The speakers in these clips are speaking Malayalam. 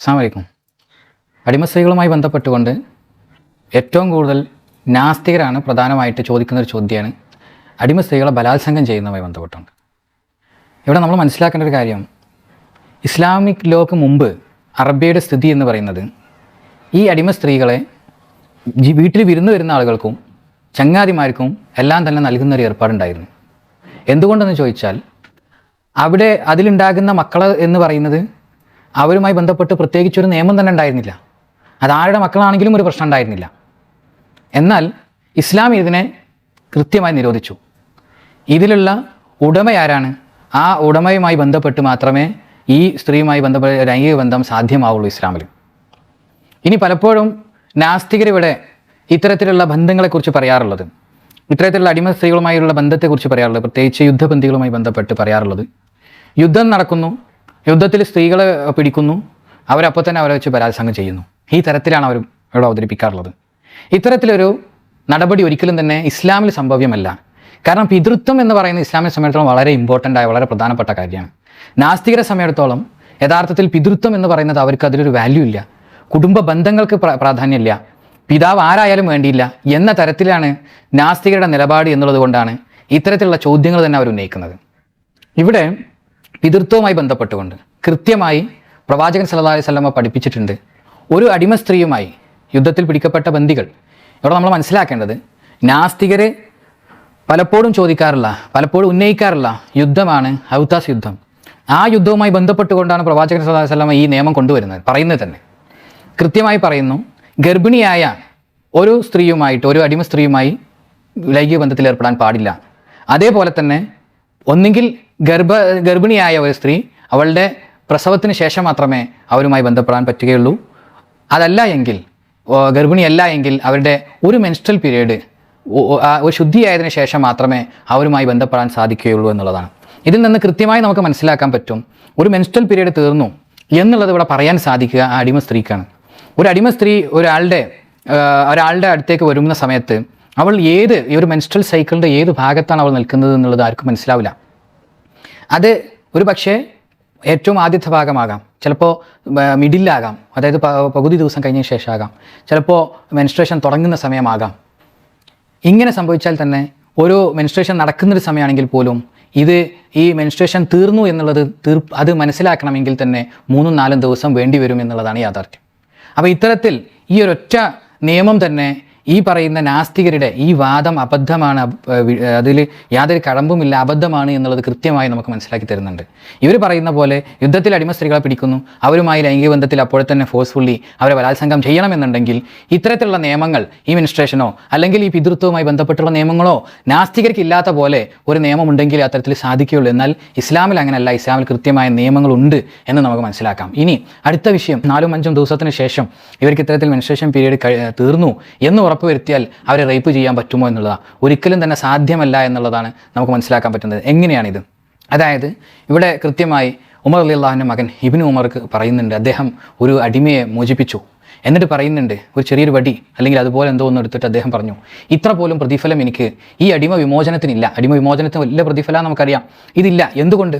അസ്സാമലൈക്കും അടിമസ്ത്രീകളുമായി ബന്ധപ്പെട്ടുകൊണ്ട് ഏറ്റവും കൂടുതൽ നാസ്തികരാണ് പ്രധാനമായിട്ട് ചോദിക്കുന്ന ഒരു ചോദ്യമാണ് അടിമസ്ത്രീകളെ ബലാത്സംഗം ചെയ്യുന്നതുമായി ബന്ധപ്പെട്ടുണ്ട്. ഇവിടെ നമ്മൾ മനസ്സിലാക്കേണ്ട ഒരു കാര്യം ഇസ്ലാമിക് ലോക്ക് മുമ്പ് അറബിയുടെ സ്ഥിതി എന്ന് പറയുന്നത് ഈ അടിമ സ്ത്രീകളെ വീട്ടിൽ വിരുന്ന് വരുന്ന ആളുകൾക്കും ചങ്ങാതിമാർക്കും എല്ലാം തന്നെ നൽകുന്ന ഒരു ഏർപ്പാടുണ്ടായിരുന്നു. എന്തുകൊണ്ടെന്ന് ചോദിച്ചാൽ അവിടെ അതിലുണ്ടാകുന്ന മക്കൾ എന്ന് പറയുന്നത് അവരുമായി ബന്ധപ്പെട്ട് പ്രത്യേകിച്ചൊരു നിയമം തന്നെ ഉണ്ടായിരുന്നില്ല. അത് ആരുടെ മക്കളാണെങ്കിലും ഒരു പ്രശ്നം ഉണ്ടായിരുന്നില്ല. എന്നാൽ ഇസ്ലാം ഇതിനെ കൃത്യമായി നിരോധിച്ചു. ഇതിലുള്ള ഉടമ ആരാണ് ആ ഉടമയുമായി ബന്ധപ്പെട്ട് മാത്രമേ ഈ സ്ത്രീയുമായി ബന്ധപ്പെട്ട ലൈംഗിക ബന്ധം സാധ്യമാവുള്ളൂ ഇസ്ലാമിൽ ഇനി പലപ്പോഴും നാസ്തികരിവിടെ ഇത്തരത്തിലുള്ള ബന്ധങ്ങളെക്കുറിച്ച് പറയാറുള്ളത്. ഇത്തരത്തിലുള്ള അടിമ സ്ത്രീകളുമായുള്ള ബന്ധത്തെക്കുറിച്ച് പറയാറുള്ളത്. പ്രത്യേകിച്ച് യുദ്ധബന്ധികളുമായി ബന്ധപ്പെട്ട് പറയാറുള്ളത്. യുദ്ധം നടക്കുന്നു. യുദ്ധത്തിൽ സ്ത്രീകളെ പിടിക്കുന്നു. അവരപ്പോൾ തന്നെ അവരെ വെച്ച് ബലാത്സംഗം ചെയ്യുന്നു. ഈ തരത്തിലാണ് അവർ ഇവിടെ അവതരിപ്പിക്കാറുള്ളത്. ഇത്തരത്തിലൊരു നടപടി ഒരിക്കലും തന്നെ ഇസ്ലാമിൽ സംഭവ്യമല്ല. കാരണം പിതൃത്വം എന്ന് പറയുന്ന ഇസ്ലാമിനെ സംബന്ധിച്ചിടത്തോളം വളരെ ഇമ്പോർട്ടന്റ് ആയ വളരെ പ്രധാനപ്പെട്ട കാര്യമാണ്. നാസ്തികരെ സമയത്തോളം യഥാർത്ഥത്തിൽ പിതൃത്വം എന്ന് പറയുന്നത് അവർക്ക് അതിലൊരു വാല്യൂ ഇല്ല. കുടുംബ ബന്ധങ്ങൾക്ക് പ്ര- പ്രാധാന്യമില്ല. പിതാവ് ആരായാലും വേണ്ടിയില്ല എന്ന തരത്തിലാണ് നാസ്തികരുടെ നിലപാട് എന്നുള്ളത് കൊണ്ടാണ് ഇത്തരത്തിലുള്ള ചോദ്യങ്ങൾ തന്നെ അവർ ഉന്നയിക്കുന്നത്. ഇവിടെ പിതൃത്വവുമായി ബന്ധപ്പെട്ടുകൊണ്ട് കൃത്യമായി പ്രവാചകൻ സല്ലല്ലാഹു അലൈഹി വസല്ലമ പഠിപ്പിച്ചിട്ടുണ്ട്. ഒരു അടിമ സ്ത്രീയുമായി യുദ്ധത്തിൽ പിടിക്കപ്പെട്ട ബന്ദികൾ. ഇവിടെ നമ്മൾ മനസ്സിലാക്കേണ്ടത് നാസ്തികരെ പലപ്പോഴും ചോദിക്കാറില്ല പലപ്പോഴും ഉന്നയിക്കാറില്ല യുദ്ധമാണ് ഔത്താസ് യുദ്ധം. ആ യുദ്ധവുമായി ബന്ധപ്പെട്ടുകൊണ്ടാണ് പ്രവാചകൻ സല്ലല്ലാഹു അലൈഹി വസല്ലമ ഈ നിയമം കൊണ്ടുവരുന്നത് പറയുന്നത് തന്നെ. കൃത്യമായി പറയുന്നു ഗർഭിണിയായ ഒരു സ്ത്രീയുമായിട്ട് ഒരു അടിമ സ്ത്രീയുമായി ലൈംഗിക ബന്ധത്തിൽ ഏർപ്പെടാൻ പാടില്ല. അതേപോലെ തന്നെ ഒന്നുകിൽ ഗർഭ ഗർഭിണിയായ ഒരു സ്ത്രീ അവളുടെ പ്രസവത്തിന് ശേഷം മാത്രമേ അവരുമായി ബന്ധപ്പെടാൻ പറ്റുകയുള്ളൂ. അതല്ല എങ്കിൽ ഗർഭിണിയല്ല എങ്കിൽ അവരുടെ ഒരു മെൻസ്ട്രൽ പീരീഡ് ഒരു ശുദ്ധിയായതിനു ശേഷം മാത്രമേ അവരുമായി ബന്ധപ്പെടാൻ സാധിക്കുകയുള്ളൂ എന്നുള്ളതാണ്. ഇതിൽ നിന്ന് കൃത്യമായി നമുക്ക് മനസ്സിലാക്കാൻ പറ്റും ഒരു മെൻസ്ട്രൽ പീരീഡ് തീർന്നു എന്നുള്ളത് ഇവിടെ പറയാൻ സാധിക്കുക ആ അടിമ സ്ത്രീക്കാണ്. ഒരു അടിമ സ്ത്രീ ഒരാളുടെ ഒരാളുടെ അടുത്തേക്ക് വരുന്ന സമയത്ത് അവൾ ഏത് ഈ ഒരു മെൻസ്ട്രൽ സൈക്കിളിന്റെ ഏത് ഭാഗത്താണ് അവൾ നിൽക്കുന്നത് എന്നുള്ളത് ആർക്കും മനസ്സിലാവില്ല. അത് ഒരു പക്ഷേ ഏറ്റവും ആദ്യത്തെ ഭാഗമാകാം. ചിലപ്പോൾ മിഡിലാകാം അതായത് പകുതി ദിവസം കഴിഞ്ഞ ശേഷമാകാം. ചിലപ്പോൾ മെൻസ്ട്രേഷൻ തുടങ്ങുന്ന സമയമാകാം. ഇങ്ങനെ സംഭവിച്ചാൽ തന്നെ ഒരു മെൻസ്ട്രേഷൻ നടക്കുന്നൊരു സമയമാണെങ്കിൽ പോലും ഇത് ഈ മെൻസ്ട്രേഷൻ തീർന്നു എന്നുള്ളത് തീർ അത് മനസ്സിലാക്കണമെങ്കിൽ തന്നെ മൂന്നും നാലും ദിവസം വേണ്ടി വരും എന്നുള്ളതാണ് യാഥാർത്ഥ്യം. അപ്പോൾ ഇത്തരത്തിൽ ഈ ഒരൊറ്റ നിയമം തന്നെ ഈ പറയുന്ന നാസ്തികരുടെ ഈ വാദം അബദ്ധമാണ് അതിൽ യാതൊരു കഴമ്പുമില്ല അബദ്ധമാണ് എന്നുള്ളത് കൃത്യമായി നമുക്ക് മനസ്സിലാക്കി തരുന്നുണ്ട്. ഇവർ പറയുന്ന പോലെ യുദ്ധത്തിൽ അടിമ സ്ത്രീകളെ പിടിക്കുന്നു അവരുമായി ലൈംഗിക ബന്ധത്തിൽ അപ്പോൾ തന്നെ ഫോഴ്സ്ഫുള്ളി അവരെ ബലാത്സംഗം ചെയ്യണമെന്നുണ്ടെങ്കിൽ ഇത്തരത്തിലുള്ള നിയമങ്ങൾ ഈ മിനിസ്ട്രേഷനോ അല്ലെങ്കിൽ ഈ പിതൃത്വവുമായി ബന്ധപ്പെട്ടുള്ള നിയമങ്ങളോ നാസ്തികർക്കില്ലാത്ത പോലെ ഒരു നിയമമുണ്ടെങ്കിൽ അത്തരത്തിൽ സാധിക്കുകയുള്ളൂ. എന്നാൽ ഇസ്ലാമിൽ അങ്ങനെയല്ല. ഇസ്ലാമിൽ കൃത്യമായ നിയമങ്ങളുണ്ട് എന്ന് നമുക്ക് മനസ്സിലാക്കാം. ഇനി അടുത്ത വിഷയം നാലും അഞ്ചും ദിവസത്തിന് ശേഷം ഇവർക്ക് ഇത്തരത്തിൽ മെൻസ്ട്രേഷൻ പീരീഡ് തീർന്നു എന്ന് ഉറപ്പുവരുത്തിയാൽ അവരെ റേപ്പ് ചെയ്യാൻ പറ്റുമോ എന്നുള്ളതാണ് ഒരിക്കലും തന്നെ സാധ്യമല്ല എന്നുള്ളതാണ് നമുക്ക് മനസ്സിലാക്കാൻ പറ്റുന്നത്. എങ്ങനെയാണിത്? അതായത് ഇവിടെ കൃത്യമായി ഉമർ അലി അള്ളാഹുവിന്റെ മകൻ ഇബിന് ഉമർക്ക് പറയുന്നുണ്ട്. അദ്ദേഹം ഒരു അടിമയെ മോചിപ്പിച്ചു. എന്നിട്ട് പറയുന്നുണ്ട് ഒരു ചെറിയൊരു വടി അല്ലെങ്കിൽ അതുപോലെ എന്തോ ഒന്ന് എടുത്തിട്ട് അദ്ദേഹം പറഞ്ഞു ഇത്ര പോലും പ്രതിഫലം എനിക്ക് ഈ അടിമ വിമോചനത്തിനില്ല. അടിമ വിമോചനത്തിന് വലിയ പ്രതിഫലം നമുക്കറിയാം. ഇതില്ല. എന്തുകൊണ്ട്?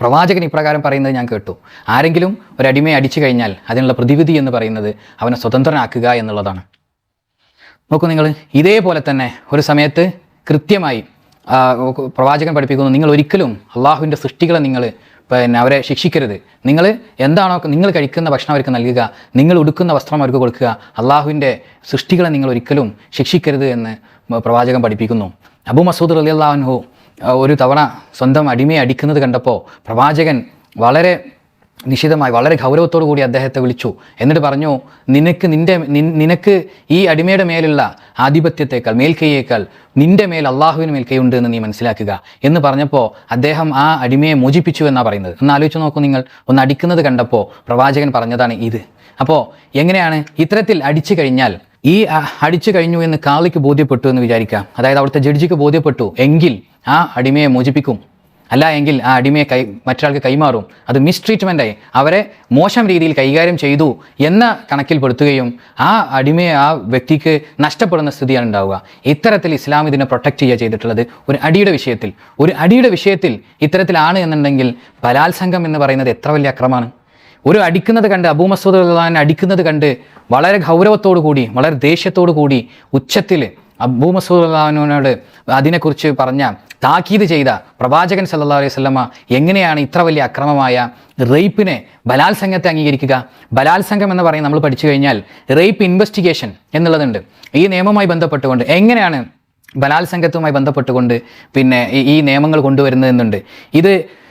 പ്രവാചകൻ ഇപ്രകാരം പറയുന്നത് ഞാൻ കേട്ടു. ആരെങ്കിലും ഒരു അടിമയെ അടിച്ചു കഴിഞ്ഞാൽ അതിനുള്ള പ്രതിവിധി എന്ന് പറയുന്നത് അവനെ സ്വതന്ത്രനാക്കുക എന്നുള്ളതാണ്. നോക്കൂ നിങ്ങൾ ഇതേപോലെ തന്നെ ഒരു സമയത്ത് കൃത്യമായി പ്രവാചകൻ പഠിപ്പിക്കുന്നു നിങ്ങൾ ഒരിക്കലും അള്ളാഹുവിന്റെ സൃഷ്ടികളെ നിങ്ങൾ പിന്നെ അവരെ ശിക്ഷിക്കരുത്. നിങ്ങൾ എന്താണോ നിങ്ങൾ കഴിക്കുന്ന ഭക്ഷണം അവർക്ക് നൽകുക നിങ്ങൾ ഉടുക്കുന്ന വസ്ത്രം അവർക്ക് കൊടുക്കുക അള്ളാഹുവിന്റെ സൃഷ്ടികളെ നിങ്ങൾ ഒരിക്കലും ശിക്ഷിക്കരുത് എന്ന് പ്രവാചകൻ പഠിപ്പിക്കുന്നു. അബു മസൂദ് അലി അള്ളാഹുഹു ഒരു തവണ സ്വന്തം അടിമയെ അടിക്കുന്നത് കണ്ടപ്പോൾ പ്രവാചകൻ വളരെ നിശിതമായി വളരെ ഗൗരവത്തോടു കൂടി അദ്ദേഹത്തെ വിളിച്ചു. എന്നിട്ട് പറഞ്ഞു നിനക്ക് നിന്റെ നിനക്ക് ഈ അടിമയുടെ മേലുള്ള ആധിപത്യത്തെക്കാൾ മേൽക്കൈയേക്കാൾ നിന്റെ മേൽ അള്ളാഹുവിന് മേൽക്കൈയുണ്ട് എന്ന് നീ മനസ്സിലാക്കുക. എന്ന് പറഞ്ഞപ്പോൾ അദ്ദേഹം ആ അടിമയെ മോചിപ്പിച്ചു എന്നാണ് പറയുന്നത്. ഒന്ന് ആലോചിച്ച് നോക്കൂ നിങ്ങൾ. ഒന്ന് അടിക്കുന്നത് കണ്ടപ്പോൾ പ്രവാചകൻ പറഞ്ഞതാണ് ഇത്. അപ്പോൾ എങ്ങനെയാണ്? ഇത്തരത്തിൽ അടിച്ചു കഴിഞ്ഞാൽ ഈ അടിച്ചു കഴിഞ്ഞു എന്ന് കാളിക്ക് ബോധ്യപ്പെട്ടു എന്ന് വിചാരിക്കാം. അതായത് അവിടുത്തെ ജഡ്ജിക്ക് ബോധ്യപ്പെട്ടു എങ്കിൽ ആ അടിമയെ മോചിപ്പിക്കും. അല്ല എങ്കിൽ ആ അടിമയെ കൈ മറ്റൊരാൾക്ക് കൈമാറും. അത് മിസ്ട്രീറ്റ്മെന്റായി അവരെ മോശം രീതിയിൽ കൈകാര്യം ചെയ്തു എന്ന കണക്കിൽപ്പെടുത്തുകയും ആ അടിമയെ ആ വ്യക്തിക്ക് നഷ്ടപ്പെടുന്ന സ്ഥിതിയാണ് ഉണ്ടാവുക. ഇത്തരത്തിൽ ഇസ്ലാം ഇതിനെ പ്രൊട്ടക്റ്റ് ചെയ്യുക ചെയ്തിട്ടുള്ളത് ഒരു അടിയുടെ വിഷയത്തിൽ. ഒരു അടിയുടെ വിഷയത്തിൽ ഇത്തരത്തിലാണ് എന്നുണ്ടെങ്കിൽ ബലാത്സംഗം എന്ന് പറയുന്നത് എത്ര വലിയ അക്രമമാണ്. ഒരു അടിക്കുന്നത് കണ്ട് അബൂ മസൂദ് അടിക്കുന്നത് കണ്ട് വളരെ ഗൗരവത്തോടു കൂടി വളരെ ദേഷ്യത്തോടു കൂടി ഉച്ചത്തിൽ അബൂ മസൂദ് റളിയല്ലാഹുവിനോട് അതിനെക്കുറിച്ച് പറഞ്ഞ താക്കീത് ചെയ്ത പ്രവാചകൻ സല്ലാ അലൈഹി വസല്ലമ എങ്ങനെയാണ് ഇത്ര വലിയ അക്രമമായ റേപ്പിനെ ബലാത്സംഗത്തെ അംഗീകരിക്കുക? ബലാത്സംഗം എന്ന് പറയുന്നത് നമ്മൾ പഠിച്ചു കഴിഞ്ഞാൽ റേപ്പ് ഇൻവെസ്റ്റിഗേഷൻ എന്നുള്ളതുണ്ട്. ഈ നിയമവുമായി ബന്ധപ്പെട്ടുകൊണ്ട് എങ്ങനെയാണ് ബലാത്സംഗത്തുമായി ബന്ധപ്പെട്ടുകൊണ്ട് പിന്നെ ഈ- നിയമങ്ങൾ കൊണ്ടുവരുന്നത് എന്നുണ്ട് ഇത്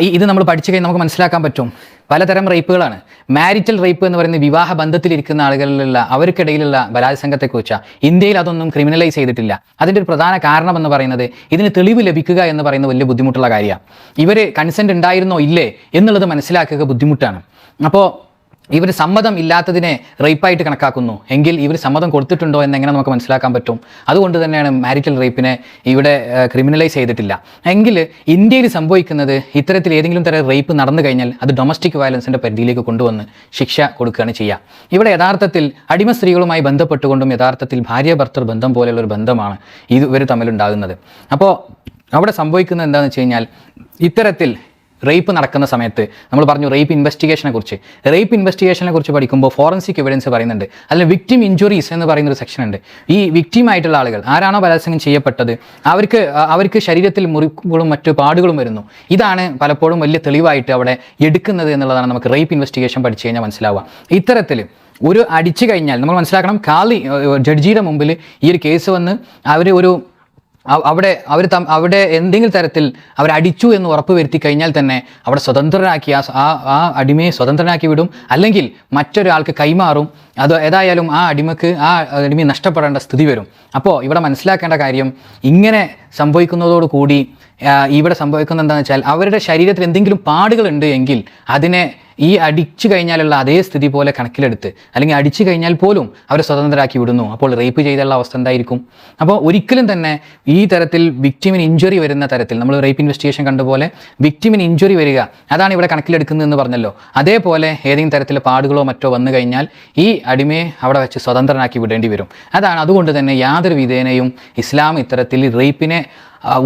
ഇത് നമ്മൾ പഠിച്ചു കഴിഞ്ഞാൽ നമുക്ക് മനസ്സിലാക്കാൻ പറ്റും. പലതരം റേപ്പുകളാണ് മാരിറ്റൽ റേപ്പ് എന്ന് പറയുന്ന വിവാഹ ബന്ധത്തിലിരിക്കുന്ന ആളുകളിലുള്ള അവർക്കിടയിലുള്ള ബലാത്സംഗത്തെക്കുറിച്ചാണ് ഇന്ത്യയിൽ അതൊന്നും ക്രിമിനലൈസ് ചെയ്തിട്ടില്ല. അതിന്റെ ഒരു പ്രധാന കാരണം എന്ന് പറയുന്നത് ഇതിന് തെളിവ് ലഭിക്കുക എന്ന് പറയുന്ന വലിയ ബുദ്ധിമുട്ടുള്ള കാര്യമാണ് ഇവർ കൺസെന്റ് ഉണ്ടായിരുന്നോ? ഇല്ലേ? എന്നുള്ളത് മനസ്സിലാക്കുക ബുദ്ധിമുട്ടാണ്. അപ്പോൾ ഇവർ സമ്മതം ഇല്ലാത്തതിനെ റേപ്പായിട്ട് കണക്കാക്കുന്നു. എങ്കിൽ ഇവർ സമ്മതം കൊടുത്തിട്ടുണ്ടോ എന്നെങ്ങനെ നമുക്ക് മനസ്സിലാക്കാൻ പറ്റും? അതുകൊണ്ട് തന്നെയാണ് മാരിറ്റൽ റേപ്പിനെ ഇവിടെ ക്രിമിനലൈസ് ചെയ്തിട്ടില്ല. എങ്കിൽ ഇന്ത്യയിൽ സംഭവിക്കുന്നത് ഇത്തരത്തിൽ ഏതെങ്കിലും തരം റേപ്പ് നടന്നു കഴിഞ്ഞാൽ അത് ഡൊമസ്റ്റിക് വയലൻസിന്റെ പരിധിയിലേക്ക് കൊണ്ടുവന്ന് ശിക്ഷ കൊടുക്കുകയാണ് ചെയ്യുക. ഇവിടെ യഥാർത്ഥത്തിൽ അടിമ സ്ത്രീകളുമായി ബന്ധപ്പെട്ടുകൊണ്ടും യഥാർത്ഥത്തിൽ ഭാര്യ ഭർത്തർ ബന്ധം പോലെയുള്ള ഒരു ബന്ധമാണ് ഇത് ഇവർ തമ്മിലുണ്ടാകുന്നത്. അപ്പോൾ അവിടെ സംഭവിക്കുന്നത് എന്താണെന്ന് വെച്ച് കഴിഞ്ഞാൽ ഇത്തരത്തിൽ റേപ്പ് നടക്കുന്ന സമയത്ത് നമ്മൾ പറഞ്ഞു റേപ്പ് ഇൻവെസ്റ്റിഗേഷനെ കുറിച്ച്. റേപ്പ് ഇൻവെസ്റ്റിഗേഷനെ കുറിച്ച് പഠിക്കുമ്പോൾ ഫോറൻസിക് എവിഡൻസ് പറയുന്നുണ്ട്. അല്ലെങ്കിൽ വിക്ടിം ഇഞ്ചുറീസ് എന്ന് പറയുന്ന ഒരു സെക്ഷൻ ഉണ്ട്. ഈ വിക്ടിം ആയിട്ടുള്ള ആളുകൾ ആരാണോ ബലാത്സംഗം ചെയ്യപ്പെട്ടത് അവർക്ക് അവർക്ക് ശരീരത്തിൽ മുറിവുകളും മറ്റു പാടുകളും വരുന്നു. ഇതാണ് പലപ്പോഴും വലിയ തെളിവായിട്ട് അവിടെ എടുക്കുന്നത് എന്നുള്ളതാണ് നമുക്ക് റേപ്പ് ഇൻവെസ്റ്റിഗേഷൻ പഠിച്ചു കഴിഞ്ഞാൽ മനസ്സിലാവുക. ഇത്തരത്തിൽ ഒരു അടിച്ചു കഴിഞ്ഞാൽ നമ്മൾ മനസ്സിലാക്കണം കാളി ജഡ്ജിയുടെ മുമ്പിൽ ഈ ഒരു കേസ് വന്ന് അവർ ഒരു അവിടെ അവർ അവിടെ എന്തെങ്കിലും തരത്തിൽ അവർ അടിച്ചു എന്ന് ഉറപ്പ് വരുത്തി കഴിഞ്ഞാൽ തന്നെ അവിടെ സ്വതന്ത്രനാക്കി ആ ആ അടിമയെ സ്വതന്ത്രനാക്കി വിടും. അല്ലെങ്കിൽ മറ്റൊരാൾക്ക് കൈമാറും. അത് ഏതായാലും ആ അടിമക്ക് ആ അടിമയെ നഷ്ടപ്പെടേണ്ട സ്ഥിതി വരും. അപ്പോൾ ഇവിടെ മനസ്സിലാക്കേണ്ട കാര്യം ഇങ്ങനെ സംഭവിക്കുന്നതോടു കൂടി ഇവിടെ സംഭവിക്കുന്നത് എന്താണെന്ന് വെച്ചാൽ അവരുടെ ശരീരത്തിൽ എന്തെങ്കിലും പാടുകളുണ്ട് എങ്കിൽ അതിനെ ഈ അടിച്ചു കഴിഞ്ഞാലുള്ള അതേ സ്ഥിതി പോലെ കണക്കിലെടുത്ത് അല്ലെങ്കിൽ അടിച്ചു കഴിഞ്ഞാൽ പോലും അവരെ സ്വതന്ത്രരാക്കി വിടുന്നു. അപ്പോൾ റേപ്പ് ചെയ്തുള്ള അവസ്ഥ എന്തായിരിക്കും? അപ്പോൾ ഒരിക്കലും തന്നെ ഈ തരത്തിൽ വിക്ടിമിന് ഇഞ്ചുറി വരുന്ന തരത്തിൽ നമ്മൾ റേപ്പ് ഇൻവെസ്റ്റിഗേഷൻ കണ്ട പോലെ വിക്ടിമിന് ഇഞ്ചുറി വരിക അതാണ് ഇവിടെ കണക്കിലെടുക്കുന്നതെന്ന് പറഞ്ഞല്ലോ. അതേപോലെ ഏതെങ്കിലും തരത്തിലെ പാടുകളോ മറ്റോ വന്നു കഴിഞ്ഞാൽ ഈ അടിമയെ അവിടെ വെച്ച് സ്വതന്ത്രനാക്കി വിടേണ്ടി വരും. അതാണ് അതുകൊണ്ട് തന്നെ യാതൊരു വിധേനയും ഇസ്ലാം ഇത്തരത്തിൽ റേപ്പിനെ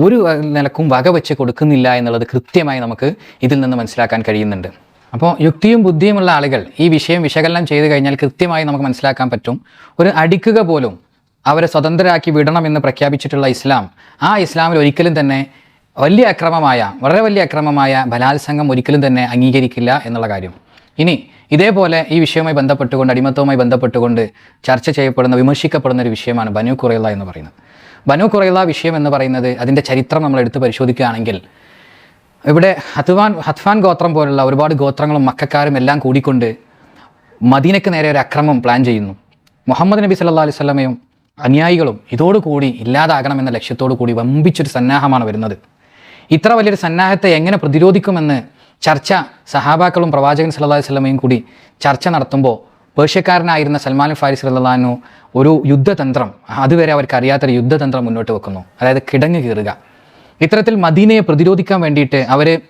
ഒരു നിലക്കും വക വെച്ച് കൊടുക്കുന്നില്ല എന്നുള്ളത് കൃത്യമായി നമുക്ക് ഇതിൽ നിന്ന് മനസ്സിലാക്കാൻ കഴിയുന്നുണ്ട്. അപ്പോൾ യുക്തിയും ബുദ്ധിയുമുള്ള ആളുകൾ ഈ വിഷയം വിശകലനം ചെയ്ത് കഴിഞ്ഞാൽ കൃത്യമായി നമുക്ക് മനസ്സിലാക്കാൻ പറ്റും. ഒരു അടിക്കുക പോലും അവരെ സ്വതന്ത്രരാക്കി വിടണമെന്ന് പ്രഖ്യാപിച്ചിട്ടുള്ള ഇസ്ലാം ആ ഇസ്ലാമിൽ ഒരിക്കലും തന്നെ വലിയ അക്രമമായ വളരെ വലിയ അക്രമമായ ബലാത്സംഗം ഒരിക്കലും തന്നെ അംഗീകരിക്കില്ല എന്നുള്ള കാര്യം. ഇനി ഇതേപോലെ ഈ വിഷയവുമായി ബന്ധപ്പെട്ടുകൊണ്ട് അടിമത്തവുമായി ബന്ധപ്പെട്ടുകൊണ്ട് ചർച്ച ചെയ്യപ്പെടുന്ന വിമർശിക്കപ്പെടുന്ന ഒരു വിഷയമാണ് ബനു കുറയുള്ള എന്ന് പറയുന്നത്. ബനു കുറയുള്ള വിഷയം എന്ന് പറയുന്നത് അതിന്റെ ചരിത്രം നമ്മൾ എടുത്ത് പരിശോധിക്കുകയാണെങ്കിൽ ഇവിടെ ഹത്വാൻ ഹത്വാൻ ഗോത്രം പോലുള്ള ഒരുപാട് ഗോത്രങ്ങളും മക്കാരും എല്ലാം കൂടിക്കൊണ്ട് മദീനയ്ക്ക് നേരെ ഒരു അക്രമം പ്ലാൻ ചെയ്യുന്നു. മുഹമ്മദ് നബി സല്ലാ അലൈഹി സ്വലമയും അനുയായികളും ഇതോടുകൂടി ഇല്ലാതാകണമെന്ന ലക്ഷ്യത്തോടു കൂടി വമ്പിച്ചൊരു സന്നാഹമാണ് വരുന്നത്. ഇത്ര വലിയൊരു സന്നാഹത്തെ എങ്ങനെ പ്രതിരോധിക്കുമെന്ന് ചർച്ച സഹാബാക്കളും പ്രവാചകൻ അലൈഹി വസല്ലമയും കൂടി ചർച്ച നടത്തുമ്പോൾ പേർഷ്യക്കാരനായിരുന്ന സൽമാൻ ഫാരിസ് റല്ലാനു ഒരു യുദ്ധതന്ത്രം അതുവരെ അവർക്ക് അറിയാത്തൊരു യുദ്ധതന്ത്രം മുന്നോട്ട് വെക്കുന്നു. അതായത് കിടങ്ങ് കീറുക. ഇത്തരത്തിൽ മദീനയെ പ്രതിരോധിക്കാൻ വേണ്ടിയിട്ട് അവർ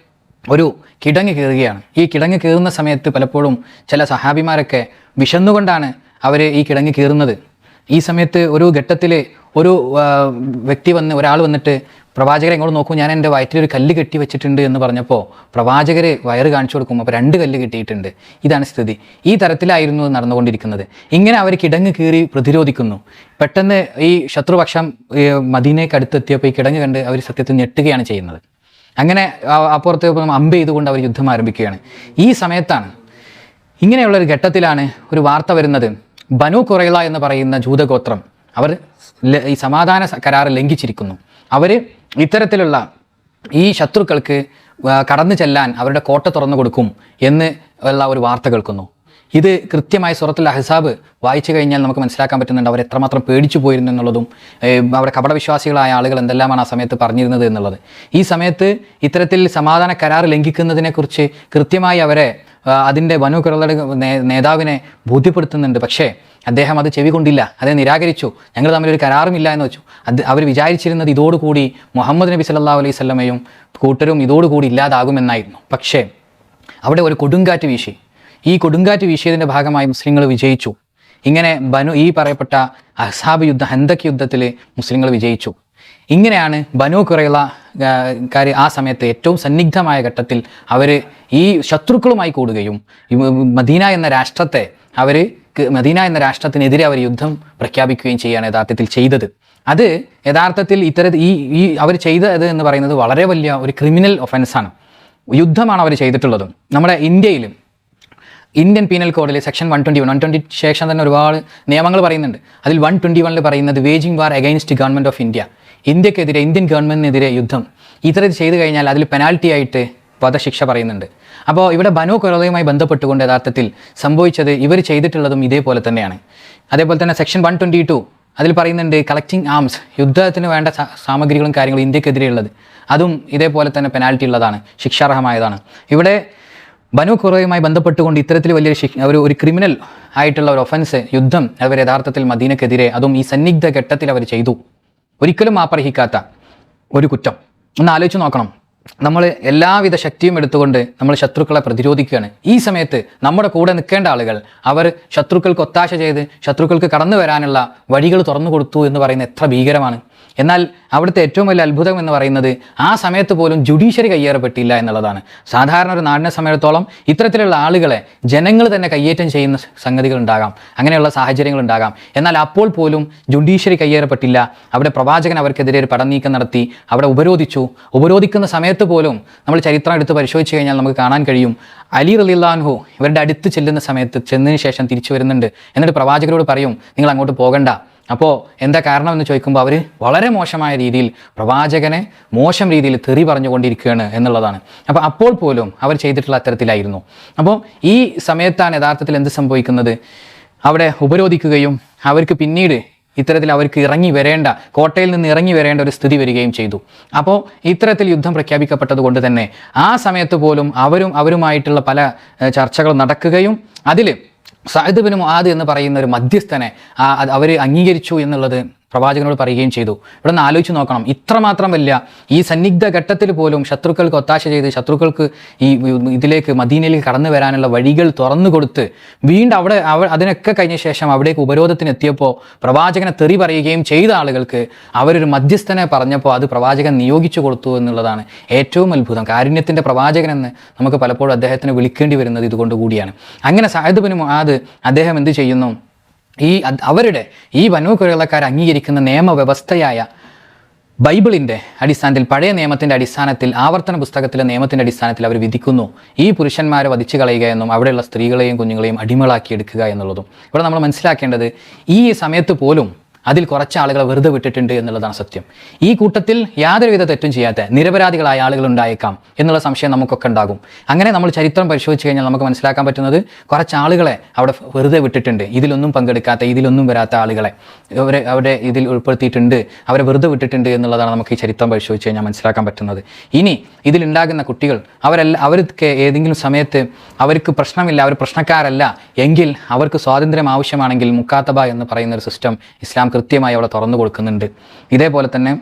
ഒരു കിടങ്ങ് കീറുകയാണ്. ഈ കിടങ്ങ് കീറുന്ന സമയത്ത് പലപ്പോഴും ചില സഹാബിമാരൊക്കെ വിശന്നുകൊണ്ടാണ് അവർ ഈ കിടങ്ങ് കീറുന്നത്. ഈ സമയത്ത് ഒരു ഘട്ടത്തിൽ ഒരു വ്യക്തി വന്ന് ഒരാൾ വന്നിട്ട് പ്രവാചകരെ ഇങ്ങോട്ട് നോക്കും ഞാൻ എന്റെ വയറ്റിൽ ഒരു കല്ല് കെട്ടി വെച്ചിട്ടുണ്ട് എന്ന് പറഞ്ഞപ്പോൾ പ്രവാചകർ വയറ് കാണിച്ചു കൊടുക്കും അപ്പോൾ രണ്ട് കല്ല് കിട്ടിയിട്ടുണ്ട്. ഇതാണ് സ്ഥിതി. ഈ തരത്തിലായിരുന്നു നടന്നുകൊണ്ടിരിക്കുന്നത്. ഇങ്ങനെ അവർ കിടങ്ങ് കീറി പ്രതിരോധിക്കുന്നു. പെട്ടെന്ന് ഈ ശത്രുപക്ഷം മദീനയ്ക്ക് അടുത്തെത്തിയപ്പോൾ ഈ കിടങ്ങ് കണ്ട് അവർ സത്യത്തിൽ ഞെട്ടുകയാണ് ചെയ്യുന്നത്. അങ്ങനെ അപ്പുറത്തെ അമ്പ് ചെയ്തുകൊണ്ട് അവർ യുദ്ധം ആരംഭിക്കുകയാണ്. ഈ സമയത്താണ് ഇങ്ങനെയുള്ള ഒരു ഘട്ടത്തിലാണ് ഒരു വാർത്ത വരുന്നത്. ബനു കുറൈള എന്ന് പറയുന്ന ജൂതഗോത്രം അവർ ഈ സമാധാന കരാർ ലംഘിച്ചിരിക്കുന്നു. അവർ ഇത്തരത്തിലുള്ള ഈ ശത്രുക്കൾക്ക് കടന്നു ചെല്ലാൻ അവരുടെ കോട്ട തുറന്നു കൊടുക്കും എന്ന് ഉള്ള ഒരു വാർത്ത കേൾക്കുന്നു. ഇത് കൃത്യമായി സുറത്തുൽ അഹ്സാബ് വായിച്ചു കഴിഞ്ഞാൽ നമുക്ക് മനസ്സിലാക്കാൻ പറ്റുന്നുണ്ട് അവർ എത്രമാത്രം പേടിച്ചു പോയിരുന്നു എന്നുള്ളതും അവിടെ കപടവിശ്വാസികളായ ആളുകൾ എന്തെല്ലാമാണ് ആ സമയത്ത് പറഞ്ഞിരുന്നത് എന്നുള്ളത്. ഈ സമയത്ത് ഇത്തരത്തിൽ സമാധാന കരാർ ലംഘിക്കുന്നതിനെക്കുറിച്ച് കൃത്യമായി അവരെ അതിന്റെ വനു കുറളുടെ നേതാവിനെ ബോധ്യപ്പെടുത്തുന്നുണ്ട്. പക്ഷേ അദ്ദേഹം അത് ചെവി കൊണ്ടില്ല. അതെ നിരാകരിച്ചു. ഞങ്ങൾ തമ്മിലൊരു കരാറുമില്ല എന്ന് വെച്ചു. അത് അവർ വിചാരിച്ചിരുന്നത് ഇതോടുകൂടി മുഹമ്മദ് നബി സല്ലാ അലൈഹി സ്വല്ലമയും കൂട്ടരും ഇതോടുകൂടി ഇല്ലാതാകുമെന്നായിരുന്നു. പക്ഷേ അവിടെ ഒരു കൊടുങ്കാറ്റ് വീശി. ഈ കൊടുങ്കാറ്റ് വീശിയതിന്റെ ഭാഗമായി മുസ്ലിങ്ങൾ വിജയിച്ചു. ഇങ്ങനെ ബനു ഈ പറയപ്പെട്ട അഹ്സാബ് യുദ്ധ ഹന്തക് യുദ്ധത്തിൽ മുസ്ലിങ്ങൾ വിജയിച്ചു. ഇങ്ങനെയാണ് ബനു കുറയുള്ള കാര്യം ആ സമയത്ത് ഏറ്റവും സന്നിഗ്ധമായ ഘട്ടത്തിൽ അവർ ഈ ശത്രുക്കളുമായി കൂടുകയും മദീന എന്ന രാഷ്ട്രത്തെ അവർ മദീന എന്ന രാഷ്ട്രത്തിനെതിരെ അവർ യുദ്ധം പ്രഖ്യാപിക്കുകയും ചെയ്യുകയാണ് യഥാർത്ഥത്തിൽ ചെയ്തത്. അത് യഥാർത്ഥത്തിൽ ഇത്തര ഈ ഈ അവർ ചെയ്തത് എന്ന് പറയുന്നത് വളരെ വലിയ ഒരു ക്രിമിനൽ ഒഫൻസാണ് യുദ്ധമാണ് അവർ ചെയ്തിട്ടുള്ളതും. നമ്മുടെ ഇന്ത്യയിലും Indian penal കോഡിലെ section one twenty one one twenty ശേഷം തന്നെ ഒരുപാട് നിയമങ്ങൾ പറയുന്നുണ്ട്. അതിൽ വൺ ട്വന്റി വണ്ണിൽ പറയുന്നത് waging war against government of India. ഇന്ത്യക്കെതിരെ ഇന്ത്യൻ ഗവൺമെന്റിനെതിരെ യുദ്ധം. ഇത്തരത്തിൽ ചെയ്തു കഴിഞ്ഞാൽ അതിൽ പെനാൽറ്റി ആയിട്ട് വധശിക്ഷ പറയുന്നുണ്ട്. അപ്പോൾ ഇവിടെ ബനു കൊറോളയുമായി ബന്ധപ്പെട്ടുകൊണ്ട് യഥാർത്ഥത്തിൽ സംഭവിച്ചത് ഇവർ ചെയ്തിട്ടുള്ളതും ഇതേപോലെ തന്നെയാണ്. അതേപോലെ തന്നെ സെക്ഷൻ വൺ ട്വന്റി ടു അതിൽ പറയുന്നുണ്ട് കളക്ടിങ് ആംസ് യുദ്ധത്തിന് വേണ്ട സാമഗ്രികളും കാര്യങ്ങളും ഇന്ത്യക്കെതിരെയുള്ളത് അതും ഇതേപോലെ തന്നെ പെനാൽറ്റി ഉള്ളതാണ് ശിക്ഷാർഹമായതാണ്. ഇവിടെ ബനു ഖുറയുമായി ബന്ധപ്പെട്ടുകൊണ്ട് ഇത്തരത്തിൽ ശിക്ഷ ഒരു ഒരു ക്രിമിനൽ ആയിട്ടുള്ള ഒരു ഒഫൻസ് യുദ്ധം അവർ യഥാർത്ഥത്തിൽ മദീനക്കെതിരെ അതും ഈ സന്നിഗ്ധ ഘട്ടത്തിൽ അവർ ചെയ്തു. ഒരിക്കലും മാപ്പർഹിക്കാത്ത ഒരു കുറ്റം. ഒന്ന് ആലോചിച്ച് നോക്കണം. നമ്മൾ എല്ലാവിധ ശക്തിയും എടുത്തുകൊണ്ട് നമ്മൾ ശത്രുക്കളെ പ്രതിരോധിക്കുകയാണ്. ഈ സമയത്ത് നമ്മുടെ കൂടെ നിൽക്കേണ്ട ആളുകൾ അവർ ശത്രുക്കൾക്ക് ഒത്താശ ചെയ്ത് ശത്രുക്കൾക്ക് കടന്നു വരാനുള്ള വഴികൾ തുറന്നു കൊടുത്തു എന്ന് പറയുന്നത് എത്ര ഭീകരമാണ്. എന്നാൽ അവിടുത്തെ ഏറ്റവും വലിയ അത്ഭുതം എന്ന് പറയുന്നത് ആ സമയത്ത് പോലും ജുഡീഷ്യറി കയ്യേറപ്പെട്ടില്ല എന്നുള്ളതാണ്. സാധാരണ ഒരു നാടിനെ സമയത്തോളം ഇത്തരത്തിലുള്ള ആളുകളെ ജനങ്ങൾ തന്നെ കയ്യേറ്റം ചെയ്യുന്ന സംഗതികൾ ഉണ്ടാകാം അങ്ങനെയുള്ള സാഹചര്യങ്ങൾ ഉണ്ടാകാം എന്നാൽ അപ്പോൾ പോലും ജുഡീഷ്യറി കയ്യേറപ്പെട്ടില്ല. അവിടെ പ്രവാചകൻ അവർക്കെതിരെ ഒരു പടനീക്കം നടത്തി. അവിടെ ഉപരോധിച്ചു. ഉപരോധിക്കുന്ന സമയത്ത് പോലും നമ്മൾ ചരിത്രം എടുത്ത് പരിശോധിച്ച് കഴിഞ്ഞാൽ നമുക്ക് കാണാൻ കഴിയും. അലി റലിള്ളാൻഹു ഇവരുടെ അടുത്ത് ചെല്ലുന്ന സമയത്ത് ചെന്നതിന് ശേഷം തിരിച്ചു വരുന്നുണ്ട്. എന്നിട്ട് പ്രവാചകരോട് പറയും നിങ്ങൾ അങ്ങോട്ട് പോകണ്ട. അപ്പോൾ എന്താ കാരണം എന്ന് ചോദിക്കുമ്പോൾ അവർ വളരെ മോശമായ രീതിയിൽ പ്രവാചകനെ മോശം രീതിയിൽ തെറി പറഞ്ഞുകൊണ്ടിരിക്കുകയാണ് എന്നുള്ളതാണ്. അപ്പോൾ അപ്പോൾ പോലും അവർ ചെയ്തിട്ടുള്ള അത്തരത്തിലായിരുന്നു. അപ്പോൾ ഈ സമയത്താണ് യഥാർത്ഥത്തിൽ എന്ത് സംഭവിക്കുന്നത്? അവിടെ ഉപരോധിക്കുകയും അവർക്ക് പിന്നീട് ഇത്തരത്തിൽ അവർക്ക് ഇറങ്ങി വരേണ്ട കോട്ടയിൽ നിന്ന് ഇറങ്ങി വരേണ്ട ഒരു സ്ഥിതി വരികയും ചെയ്തു. അപ്പോൾ ഇത്തരത്തിൽ യുദ്ധം പ്രഖ്യാപിക്കപ്പെട്ടത് കൊണ്ട് തന്നെ ആ സമയത്ത് പോലും അവരും അവരുമായിട്ടുള്ള പല ചർച്ചകൾ നടക്കുകയും അതിൽ സഅദ് മുഹാദ് എന്ന് പറയുന്ന ഒരു മധ്യസ്ഥനെ അവർ അംഗീകരിച്ചു എന്നുള്ളത് പ്രവാചകനോട് പറയുകയും ചെയ്തു. ഇവിടെ നിന്ന് ആലോചിച്ച് നോക്കണം. ഇത്രമാത്രം വലിയ ഈ സന്നിഗ്ധ ഘട്ടത്തിൽ പോലും ശത്രുക്കൾക്ക് ഒത്താശ ചെയ്ത് ശത്രുക്കൾക്ക് ഈ ഇതിലേക്ക് മദീനയിലേക്ക് കടന്നു വരാനുള്ള വഴികൾ തുറന്നു കൊടുത്ത് വീണ്ടും അവിടെ അവ അതിനൊക്കെ കഴിഞ്ഞ ശേഷം അവിടേക്ക് ഉപരോധത്തിന് എത്തിയപ്പോൾ പ്രവാചകനെ തെറി പറയുകയും ചെയ്ത ആളുകൾക്ക് അവരൊരു മധ്യസ്ഥനെ പറഞ്ഞപ്പോൾ അത് പ്രവാചകൻ നിയോഗിച്ചു കൊടുത്തു എന്നുള്ളതാണ് ഏറ്റവും അത്ഭുതം. കാരുണ്യത്തിന്റെ പ്രവാചകനെന്ന് നമുക്ക് പലപ്പോഴും അദ്ദേഹത്തിന് വിളിക്കേണ്ടി വരുന്നത് ഇതുകൊണ്ട് കൂടിയാണ്. അങ്ങനെ സാഹിദ് ബിൻ മുആദ് അദ്ദേഹം എന്ത് ചെയ്യുന്നു? ഈ അവരുടെ ഈ വനു കുരളക്കാർ അംഗീകരിക്കുന്ന നിയമവ്യവസ്ഥയായ ബൈബിളിന്റെ അടിസ്ഥാനത്തിൽ പഴയ നിയമത്തിന്റെ അടിസ്ഥാനത്തിൽ ആവർത്തന പുസ്തകത്തിലെ നിയമത്തിന്റെ അടിസ്ഥാനത്തിൽ അവർ വിധിക്കുന്നു. ഈ പുരുഷന്മാരെ വധിച്ചു കളയുക എന്നും അവിടെയുള്ള സ്ത്രീകളെയും കുഞ്ഞുങ്ങളെയും അടിമകളാക്കി എടുക്കുക എന്നുള്ളതും. ഇവിടെ നമ്മൾ മനസ്സിലാക്കേണ്ടത് ഈ സമയത്ത് പോലും അതിൽ കുറച്ച് ആളുകളെ വെറുതെ വിട്ടിട്ടുണ്ട് എന്നുള്ളതാണ് സത്യം. ഈ കൂട്ടത്തിൽ യാതൊരുവിധ തെറ്റും ചെയ്യാത്ത നിരപരാധികളായ ആളുകൾ ഉണ്ടായേക്കാം എന്നുള്ള സംശയം നമുക്കൊക്കെ ഉണ്ടാകും. അങ്ങനെ നമ്മൾ ചരിത്രം പരിശോധിച്ച് കഴിഞ്ഞാൽ നമുക്ക് മനസ്സിലാക്കാൻ പറ്റുന്നത് കുറച്ച് ആളുകളെ അവിടെ വെറുതെ വിട്ടിട്ടുണ്ട്. ഇതിലൊന്നും പങ്കെടുക്കാത്ത ഇതിലൊന്നും വരാത്ത ആളുകളെ അവരെ അവിടെ ഇതിൽ ഉൾപ്പെടുത്തിയിട്ടുണ്ട്. അവരെ വെറുതെ വിട്ടിട്ടുണ്ട് എന്നുള്ളതാണ് നമുക്ക് ഈ ചരിത്രം പരിശോധിച്ച് കഴിഞ്ഞാൽ മനസ്സിലാക്കാൻ പറ്റുന്നത്. ഇനി ഇതിലുണ്ടാകുന്ന കുട്ടികൾ അവരെല്ലാം അവർക്ക് ഏതെങ്കിലും സമയത്ത് അവർക്ക് പ്രശ്നമില്ല അവർ പ്രശ്നക്കാരല്ല എങ്കിൽ അവർക്ക് സ്വാതന്ത്ര്യം ആവശ്യമാണെങ്കിൽ മുക്കാത്തബ എന്ന് പറയുന്ന ഒരു സിസ്റ്റം ഇസ്ലാം കൃത്യമായി അവിടെ തുറന്നു കൊടുക്കുന്നുണ്ട്. ഇതേപോലെ തന്നെ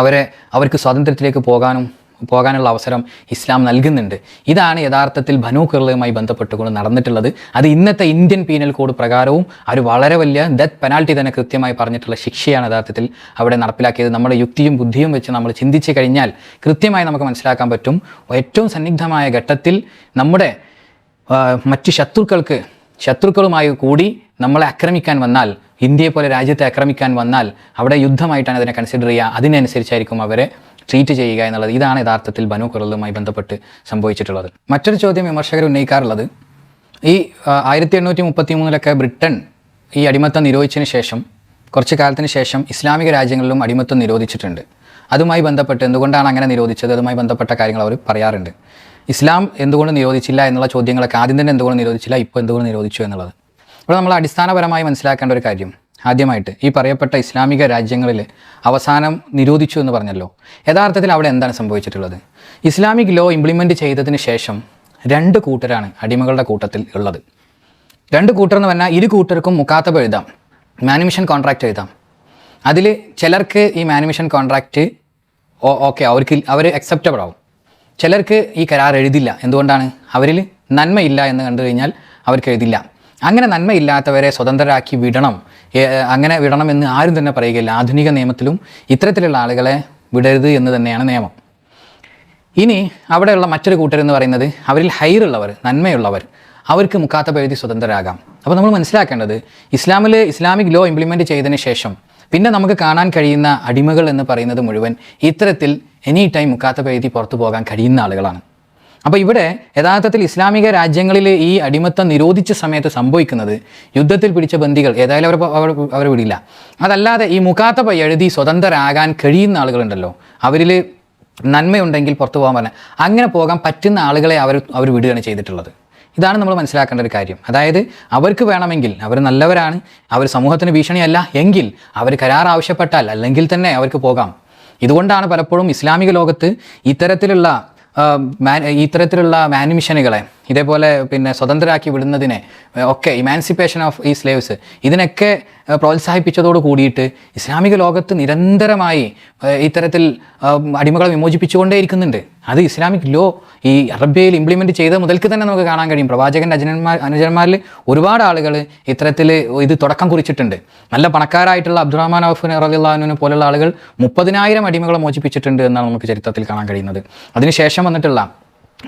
അവരെ അവർക്ക് സ്വാതന്ത്ര്യത്തിലേക്ക് പോകാനും പോകാനുള്ള അവസരം ഇസ്ലാം നൽകുന്നുണ്ട്. ഇതാണ് യഥാർത്ഥത്തിൽ ബനു കിർളയുമായി ബന്ധപ്പെട്ടുകൊണ്ട് നടന്നിട്ടുള്ളത്. അത് ഇന്നത്തെ ഇന്ത്യൻ പീനൽ കോഡ് പ്രകാരവും ഒരു വളരെ വലിയ ഡെത്ത് പെനാൽറ്റി തന്നെ കൃത്യമായി പറഞ്ഞിട്ടുള്ള ശിക്ഷയാണ് യഥാർത്ഥത്തിൽ അവിടെ നടപ്പിലാക്കിയത്. നമ്മുടെ യുക്തിയും ബുദ്ധിയും വെച്ച് നമ്മൾ ചിന്തിച്ചു കഴിഞ്ഞാൽ കൃത്യമായി നമുക്ക് മനസ്സിലാക്കാൻ പറ്റും. ഏറ്റവും സന്നിഗ്ധമായ ഘട്ടത്തിൽ നമ്മുടെ മറ്റു ശത്രുക്കൾക്ക് ശത്രുക്കളുമായി കൂടി നമ്മളെ ആക്രമിക്കാൻ വന്നാൽ ഇന്ത്യയെ പോലെ രാജ്യത്തെ ആക്രമിക്കാൻ വന്നാൽ അവിടെ യുദ്ധമായിട്ടാണ് അതിനെ കൺസിഡർ ചെയ്യുക. അതിനനുസരിച്ചായിരിക്കും അവരെ ട്രീറ്റ് ചെയ്യുക എന്നുള്ളത്. ഇതാണ് യഥാർത്ഥത്തിൽ ബനു കുറലുമായി ബന്ധപ്പെട്ട് സംഭവിച്ചിട്ടുള്ളത്. മറ്റൊരു ചോദ്യം വിമർശകർ ഉന്നയിക്കാറുള്ളത്. ഈ ആയിരത്തി എണ്ണൂറ്റി മുപ്പത്തി മൂന്നിലൊക്കെ ബ്രിട്ടൻ ഈ അടിമത്തം നിരോധിച്ചതിന് ശേഷം കുറച്ച് കാലത്തിന് ശേഷം ഇസ്ലാമിക രാജ്യങ്ങളിലും അടിമത്തം നിരോധിച്ചിട്ടുണ്ട്. അതുമായി ബന്ധപ്പെട്ട് എന്തുകൊണ്ടാണ് അങ്ങനെ നിരോധിച്ചത്? അതുമായി ബന്ധപ്പെട്ട കാര്യങ്ങൾ അവർ പറയാറുണ്ട്. ഇസ്ലാം എന്തുകൊണ്ട് നിരോധിച്ചില്ല എന്നുള്ള ചോദ്യങ്ങളൊക്കെ ആദ്യം തന്നെ എന്തുകൊണ്ട് നിരോധിച്ചില്ല ഇപ്പോൾ എന്തുകൊണ്ട് നിരോധിച്ചു എന്നുള്ളത്. ഇവിടെ നമ്മൾ അടിസ്ഥാനപരമായി മനസ്സിലാക്കേണ്ട ഒരു കാര്യം. ആദ്യമായിട്ട് ഈ പറയപ്പെട്ട ഇസ്ലാമിക രാജ്യങ്ങളിൽ അവസാനം നിരോധിച്ചു എന്ന് പറഞ്ഞല്ലോ. യഥാർത്ഥത്തിൽ അവിടെ എന്താണ് സംഭവിച്ചിട്ടുള്ളത്? ഇസ്ലാമിക് ലോ ഇംപ്ലിമെന്റ് ചെയ്തതിന് ശേഷം രണ്ട് കൂട്ടരാണ് അടിമകളുടെ കൂട്ടത്തിൽ ഉള്ളത്. രണ്ട് കൂട്ടർ എന്ന് പറഞ്ഞാൽ ഇരു കൂട്ടർക്കും മുക്കാത്തബ് എഴുതാം. മാനുമിഷൻ കോൺട്രാക്റ്റ് എഴുതാം. അതിൽ ചിലർക്ക് ഈ മാനുമിഷൻ കോൺട്രാക്റ്റ് ഓക്കെ അവർക്ക് അവർ അക്സെപ്റ്റബിൾ ആവും. ചിലർക്ക് ഈ കരാർ എഴുതില്ല. എന്തുകൊണ്ടാണ്? അവരിൽ നന്മയില്ല എന്ന് കണ്ടു കഴിഞ്ഞാൽ അവർക്ക് എഴുതില്ല. അങ്ങനെ നന്മയില്ലാത്തവരെ സ്വതന്ത്രരാക്കി വിടണം. അങ്ങനെ വിടണം എന്ന് ആരും തന്നെ പറയുകയില്ല. ആധുനിക നിയമത്തിലും ഇത്തരത്തിലുള്ള ആളുകളെ വിടരുത് എന്ന് തന്നെയാണ് നിയമം. ഇനി അവിടെയുള്ള മറ്റൊരു കൂട്ടരെന്ന് പറയുന്നത് അവരിൽ ഹൈറുള്ളവർ നന്മയുള്ളവർ. അവർക്ക് മുക്കാത്ത എഴുതി സ്വതന്ത്രരാകാം. അപ്പോൾ നമ്മൾ മനസ്സിലാക്കേണ്ടത് ഇസ്ലാമിൽ ഇസ്ലാമിക് ലോ ഇംപ്ലിമെന്റ് ചെയ്തതിന് ശേഷം പിന്നെ നമുക്ക് കാണാൻ കഴിയുന്ന അടിമകൾ എന്ന് പറയുന്നത് മുഴുവൻ ഇത്തരത്തിൽ എനി ടൈം മുക്കാത്ത എഴുതി പുറത്തു പോകാൻ കഴിയുന്ന ആളുകളാണ്. അപ്പോൾ ഇവിടെ യഥാർത്ഥത്തിൽ ഇസ്ലാമിക രാജ്യങ്ങളിൽ ഈ അടിമത്തം നിരോധിച്ച സമയത്ത് സംഭവിക്കുന്നത് യുദ്ധത്തിൽ പിടിച്ച ബന്ദികൾ ഏതായാലും അവർ അവർ അവർ വിടില്ല. അതല്ലാതെ ഈ മുക്കാത്ത എഴുതി സ്വതന്ത്രരാകാൻ കഴിയുന്ന ആളുകളുണ്ടല്ലോ അവരിൽ നന്മയുണ്ടെങ്കിൽ പുറത്തു പോകാൻ പറഞ്ഞാൽ അങ്ങനെ പോകാൻ പറ്റുന്ന ആളുകളെ അവർ അവർ വിടുകയാണ് ചെയ്തിട്ടുള്ളത്. ഇതാണ് നമ്മൾ മനസ്സിലാക്കേണ്ട ഒരു കാര്യം. അതായത് അവർക്ക് വേണമെങ്കിൽ അവർ നല്ലവരാണ് അവർ സമൂഹത്തിന് ഭീഷണിയല്ല എങ്കിൽ അവർ കരാർ ആവശ്യപ്പെട്ടാൽ അല്ലെങ്കിൽ തന്നെ അവർക്ക് പോകാം. ഇതുകൊണ്ടാണ് പലപ്പോഴും ഇസ്ലാമിക ലോകത്ത് ഇത്തരത്തിലുള്ള ഇത്തരത്തിലുള്ള മാനുമിഷനുകളെ ഇതേപോലെ പിന്നെ സ്വതന്ത്രരാക്കി വിടുന്നതിനെ ഒക്കെ ഇമാൻസിപ്പേഷൻ ഓഫ് ഈ സ്ലേവ്സ് ഇതിനൊക്കെ പ്രോത്സാഹിപ്പിച്ചതോട് കൂടിയിട്ട് ഇസ്ലാമിക ലോകത്ത് നിരന്തരമായി ഇത്തരത്തിൽ അടിമകളെ വിമോചിപ്പിച്ചുകൊണ്ടേയിരിക്കുന്നുണ്ട് അത് ഇസ്ലാമിക് ലോ ഈ അറബ്യയിൽ ഇംപ്ലിമെന്റ് ചെയ്ത മുതൽക്ക് തന്നെ നമുക്ക് കാണാൻ കഴിയും. പ്രവാചകന്റെ അജനന്മാർ അനുജന്മാരിൽ ഒരുപാട് ആളുകൾ ഇത്തരത്തിൽ ഇത് തുടക്കം കുറിച്ചിട്ടുണ്ട്. നല്ല പണക്കാരായിട്ടുള്ള അബ്ദുറഹ്മാൻ ഔഫ് റലിള്ളാഹുവിനെ പോലുള്ള ആളുകൾ മുപ്പതിനായിരം അടിമകളെ മോചിപ്പിച്ചിട്ടുണ്ട് എന്നാണ് നമുക്ക് ചരിത്രത്തിൽ കാണാൻ കഴിയുന്നത്. അതിനുശേഷം വന്നിട്ടുള്ള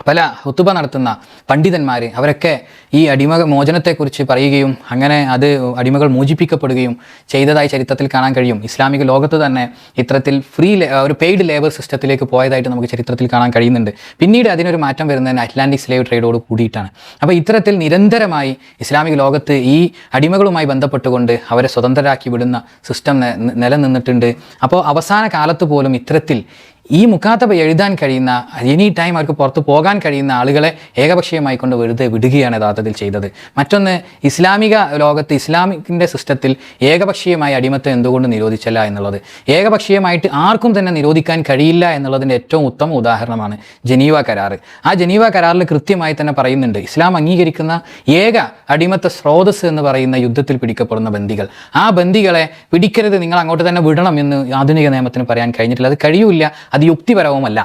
പല ഒത്തുപ നടത്തുന്ന പണ്ഡിതന്മാർ അവരൊക്കെ ഈ അടിമ മോചനത്തെക്കുറിച്ച് പറയുകയും അങ്ങനെ അത് അടിമകൾ മോചിപ്പിക്കപ്പെടുകയും ചെയ്തതായി ചരിത്രത്തിൽ കാണാൻ കഴിയും. ഇസ്ലാമിക ലോകത്ത് തന്നെ ഇത്തരത്തിൽ ഫ്രീ ഒരു പെയ്ഡ് ലേബർ സിസ്റ്റത്തിലേക്ക് പോയതായിട്ട് നമുക്ക് ചരിത്രത്തിൽ കാണാൻ കഴിയുന്നുണ്ട്. പിന്നീട് അതിനൊരു മാറ്റം വരുന്നതിന് അറ്റ്ലാന്റിക് സ്ലേവ് ട്രേഡോട് കൂടിയിട്ടാണ്. അപ്പോൾ ഇത്തരത്തിൽ നിരന്തരമായി ഇസ്ലാമിക ലോകത്ത് ഈ അടിമകളുമായി ബന്ധപ്പെട്ടുകൊണ്ട് അവരെ സ്വതന്ത്രരാക്കി വിടുന്ന സിസ്റ്റം നിലനിന്നിട്ടുണ്ട്. അപ്പോൾ അവസാന കാലത്ത് പോലും ഇത്തരത്തിൽ ഈ മുഖാത്തബ എഴുതാൻ കഴിയുന്ന എനി ടൈം അവർക്ക് പുറത്ത് പോകാൻ കഴിയുന്ന ആളുകളെ ഏകപക്ഷീയമായി കൊണ്ട് വെറുതെ വിടുകയാണ് യഥാർത്ഥത്തിൽ ചെയ്തത്. മറ്റൊന്ന് ഇസ്ലാമിക ലോകത്ത് ഇസ്ലാമിക്കിന്റെ സിസ്റ്റത്തിൽ ഏകപക്ഷീയമായ അടിമത്തം എന്തുകൊണ്ട് നിരോധിച്ചല്ല എന്നുള്ളത്. ഏകപക്ഷീയമായിട്ട് ആർക്കും തന്നെ നിരോധിക്കാൻ കഴിയില്ല എന്നുള്ളതിന്റെ ഏറ്റവും ഉത്തമ ഉദാഹരണമാണ് ജനീവ കരാർ ആ ജനീവ കരാറിൽ കൃത്യമായി തന്നെ പറയുന്നുണ്ട് ഇസ്ലാം അംഗീകരിക്കുന്ന ഏക അടിമത്ത സ്രോതസ് എന്ന് പറയുന്ന യുദ്ധത്തിൽ പിടിക്കപ്പെടുന്ന ബന്ദികൾ. ആ ബന്ദികളെ പിടിക്കരുത് നിങ്ങൾ അങ്ങോട്ട് തന്നെ വിടണം എന്ന് ആധുനിക നിയമത്തിന് പറയാൻ കഴിഞ്ഞിട്ടില്ല. അത് കഴിയൂല അത് യുക്തിപരവുമല്ല.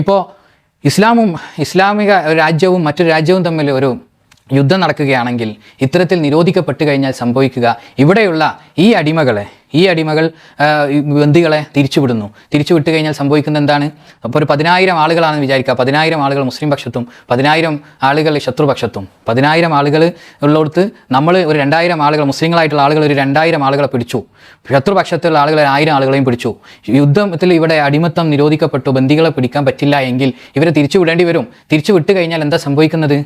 ഇപ്പോൾ ഇസ്ലാമും ഇസ്ലാമിക രാജ്യവും മറ്റൊരു രാജ്യവും തമ്മിൽ ഒരു യുദ്ധം നടക്കുകയാണെങ്കിൽ ഇത്തരത്തിൽ നിരോധിക്കപ്പെട്ടു കഴിഞ്ഞാൽ സംഭവിക്കുക. ഇവിടെയുള്ള ഈ അടിമകളെ ഈ അടിമകൾ ബന്ദികളെ തിരിച്ചുവിടുന്നു. തിരിച്ചുവിട്ട് കഴിഞ്ഞാൽ സംഭവിക്കുന്നത് എന്താണ്? അപ്പോൾ ഒരു പതിനായിരം ആളുകളാണെന്ന് വിചാരിക്കുക. പതിനായിരം ആളുകൾ മുസ്ലിം പക്ഷത്തും പതിനായിരം ആളുകൾ ശത്രുപക്ഷത്തും പതിനായിരം ആളുകൾ ഉള്ളിടത്ത് നമ്മൾ ഒരു രണ്ടായിരം ആളുകൾ മുസ്ലിങ്ങളായിട്ടുള്ള ആളുകൾ ഒരു രണ്ടായിരം ആളുകളെ പിടിച്ചു. ശത്രുപക്ഷത്തുള്ള ആളുകൾ ആയിരം ആളുകളെയും പിടിച്ചു. യുദ്ധത്തിൽ ഇവിടെ അടിമത്തം നിരോധിക്കപ്പെട്ടു ബന്ദികളെ പിടിക്കാൻ പറ്റില്ല എങ്കിൽ ഇവരെ തിരിച്ചുവിടേണ്ടി വരും. തിരിച്ചു വിട്ട് കഴിഞ്ഞാൽ എന്താ സംഭവിക്കുന്നത്?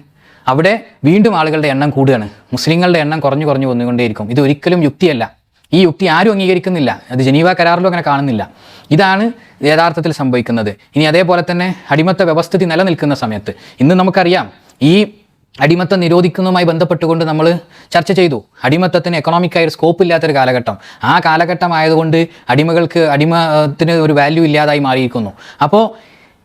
അവിടെ വീണ്ടും ആളുകളുടെ എണ്ണം കൂടുകയാണ്. മുസ്ലിങ്ങളുടെ എണ്ണം കുറഞ്ഞു കുറഞ്ഞു വന്നുകൊണ്ടേയിരിക്കും. ഇത് ഒരിക്കലും യുക്തിയല്ല. ഈ യുക്തി ആരും അംഗീകരിക്കുന്നില്ല. അത് ജനീവ കരാറിലും അങ്ങനെ കാണുന്നില്ല. ഇതാണ് യഥാർത്ഥത്തിൽ സംഭവിക്കുന്നത്. ഇനി അതേപോലെ തന്നെ അടിമത്ത വ്യവസ്ഥിതി നിലനിൽക്കുന്ന സമയത്ത് ഇന്ന് നമുക്കറിയാം ഈ അടിമത്തം നിരോധിക്കുന്നതുമായി ബന്ധപ്പെട്ടുകൊണ്ട് നമ്മൾ ചർച്ച ചെയ്തു. അടിമത്തത്തിന് എക്കണോമിക്കായ ഒരു സ്കോപ്പ് ഇല്ലാത്തൊരു കാലഘട്ടം. ആ കാലഘട്ടം ആയതുകൊണ്ട് അടിമകൾക്ക് അടിമത്തിന് ഒരു വാല്യൂ ഇല്ലാതായി മാറിയിരിക്കുന്നു. അപ്പോൾ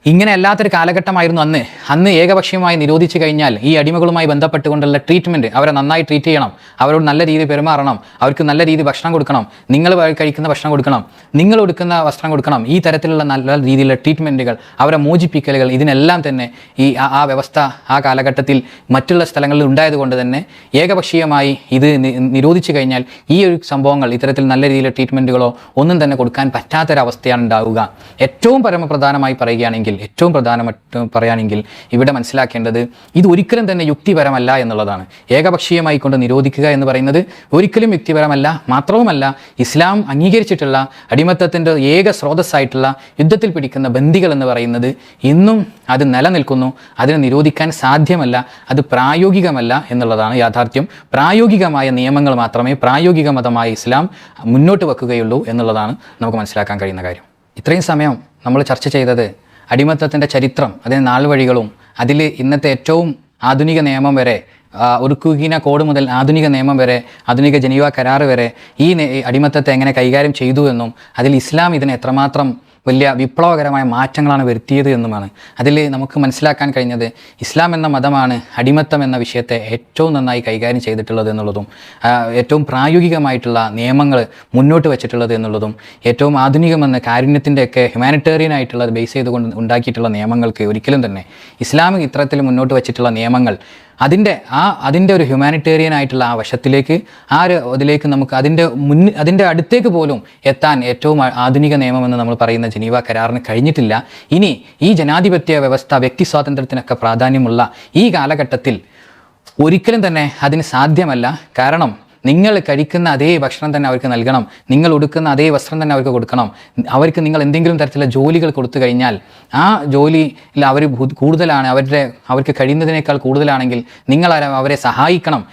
ഇങ്ങനെ അല്ലാത്തൊരു കാലഘട്ടമായിരുന്നു അന്ന്. അന്ന് ഏകപക്ഷീയമായി നിരോധിച്ചു കഴിഞ്ഞാൽ ഈ അടിമകളുമായി ബന്ധപ്പെട്ടുകൊണ്ടുള്ള ട്രീറ്റ്മെന്റ് അവരെ നന്നായി ട്രീറ്റ് ചെയ്യണം. അവരോട് നല്ല രീതിയിൽ പെരുമാറണം. അവർക്ക് നല്ല രീതിയിൽ ഭക്ഷണം കൊടുക്കണം. നിങ്ങൾ കഴിക്കുന്ന ഭക്ഷണം കൊടുക്കണം. നിങ്ങൾ കൊടുക്കുന്ന വസ്ത്രം കൊടുക്കണം. ഈ തരത്തിലുള്ള നല്ല രീതിയിലുള്ള ട്രീറ്റ്മെന്റുകൾ അവരെ മോചിപ്പിക്കലുകൾ ഇതിനെല്ലാം തന്നെ ഈ ആ- വ്യവസ്ഥ ആ കാലഘട്ടത്തിൽ മറ്റുള്ള സ്ഥലങ്ങളിൽ ഉണ്ടായതുകൊണ്ട് തന്നെ ഏകപക്ഷീയമായി ഇത് നിരോധിച്ചു കഴിഞ്ഞാൽ ഈ ഒരു സംഭവങ്ങൾ ഇത്തരത്തിൽ നല്ല രീതിയിലുള്ള ട്രീറ്റ്മെന്റുകളോ ഒന്നും തന്നെ കൊടുക്കാൻ പറ്റാത്തൊരവസ്ഥയാണ് ഉണ്ടാവുക. ഏറ്റവും പരമപ്രധാനമായി പറയുകയാണെങ്കിൽ ഏറ്റവും പ്രധാനമായിട്ട് പറയുകയാണെങ്കിൽ ഇവിടെ മനസ്സിലാക്കേണ്ടത് ഇത് ഒരിക്കലും തന്നെ യുക്തിപരമല്ല എന്നുള്ളതാണ്. ഏകപക്ഷീയമായി കൊണ്ട് നിരോധിക്കുക എന്ന് പറയുന്നത് ഒരിക്കലും യുക്തിപരമല്ല മാത്രവുമല്ല ഇസ്ലാം അംഗീകരിച്ചിട്ടുള്ള അടിമത്തത്തിന്റെ ഏക സ്രോതസ്സായിട്ടുള്ള യുദ്ധത്തിൽ പിടിക്കുന്ന ബന്ദികൾ എന്ന് പറയുന്നത് ഇന്നും അത് നിലനിൽക്കുന്നു. അതിനെ നിരോധിക്കാൻ സാധ്യമല്ല അത് പ്രായോഗികമല്ല എന്നുള്ളതാണ് യാഥാർത്ഥ്യം. പ്രായോഗികമായ നിയമങ്ങൾ മാത്രമേ പ്രായോഗിക മതമായ ഇസ്ലാം മുന്നോട്ട് വെക്കുകയുള്ളൂ എന്നുള്ളതാണ് നമുക്ക് മനസ്സിലാക്കാൻ കഴിയുന്ന കാര്യം. ഇത്രയും സമയം നമ്മൾ ചർച്ച ചെയ്തത് അടിമത്തത്തിന്റെ ചരിത്രം അതിന് നാൾവഴികളും അതിൽ ഇന്നത്തെ ഏറ്റവും ആധുനിക നിയമം വരെ ഒരു കോഡ് മുതൽ ആധുനിക നിയമം വരെ ആധുനിക ജനീവ കരാർ വരെ ഈ അടിമത്തത്തെ എങ്ങനെ കൈകാര്യം ചെയ്തു എന്നും അതിൽ ഇസ്ലാം ഇതിനെ എത്രമാത്രം വലിയ വിപ്ലവകരമായ മാറ്റങ്ങളാണ് വരുത്തിയത് എന്നുമാണ്. അതിൽ നമുക്ക് മനസ്സിലാക്കാൻ കഴിഞ്ഞത് ഇസ്ലാം എന്ന മതമാണ് അടിമത്തം എന്ന വിഷയത്തെ ഏറ്റവും നന്നായി കൈകാര്യം ചെയ്തിട്ടുള്ളത് എന്നുള്ളതും ഏറ്റവും പ്രായോഗികമായിട്ടുള്ള നിയമങ്ങൾ മുന്നോട്ട് വെച്ചിട്ടുള്ളത് എന്നുള്ളതും ഏറ്റവും ആധുനികമെന്ന കാരുണ്യത്തിന്റെയൊക്കെ ഹ്യൂമാനിറ്റേറിയൻ ആയിട്ടുള്ള ബേസ് ചെയ്തുകൊണ്ട് ഉണ്ടാക്കിയിട്ടുള്ള നിയമങ്ങൾക്ക് ഒരിക്കലും തന്നെ ഇസ്ലാമിക് ഇത്തരത്തിൽ മുന്നോട്ട് വെച്ചിട്ടുള്ള നിയമങ്ങൾ അതിന്റെ ആ അതിന്റെ ഒരു ഹ്യൂമാനിറ്റേറിയൻ ആയിട്ടുള്ള ആ വശത്തിലേക്ക് ആ ഒരു അതിലേക്ക് നമുക്ക് അതിന്റെ മുൻ അതിന്റെ അടുത്തേക്ക് പോലും എത്താൻ ഏറ്റവും ആധുനിക നിയമമെന്ന് നമ്മൾ പറയുന്ന ജനീവ കരാറിന് കഴിഞ്ഞിട്ടില്ല. ഇനി ഈ ജനാധിപത്യ വ്യവസ്ഥ വ്യക്തി സ്വാതന്ത്ര്യത്തിനൊക്കെ പ്രാധാന്യമുള്ള ഈ കാലഘട്ടത്തിൽ ഒരിക്കലും തന്നെ അതിന് സാധ്യമല്ല. കാരണം നിങ്ങൾ കഴിക്കുന്ന അതേ ഭക്ഷണം തന്നെ അവർക്ക് നൽകണം. നിങ്ങൾ ഉടുക്കുന്ന അതേ വസ്ത്രം തന്നെ അവർക്ക് കൊടുക്കണം. അവർക്ക് നിങ്ങൾ എന്തെങ്കിലും തരത്തിലുള്ള ജോലികൾ കൊടുത്തു കഴിഞ്ഞാൽ ആ ജോലിയിൽ അവർ കൂടുതലാണ്. അവരുടെ അവർക്ക് കഴിയുന്നതിനേക്കാൾ കൂടുതലാണെങ്കിൽ നിങ്ങൾ അവരെ- സഹായിക്കണം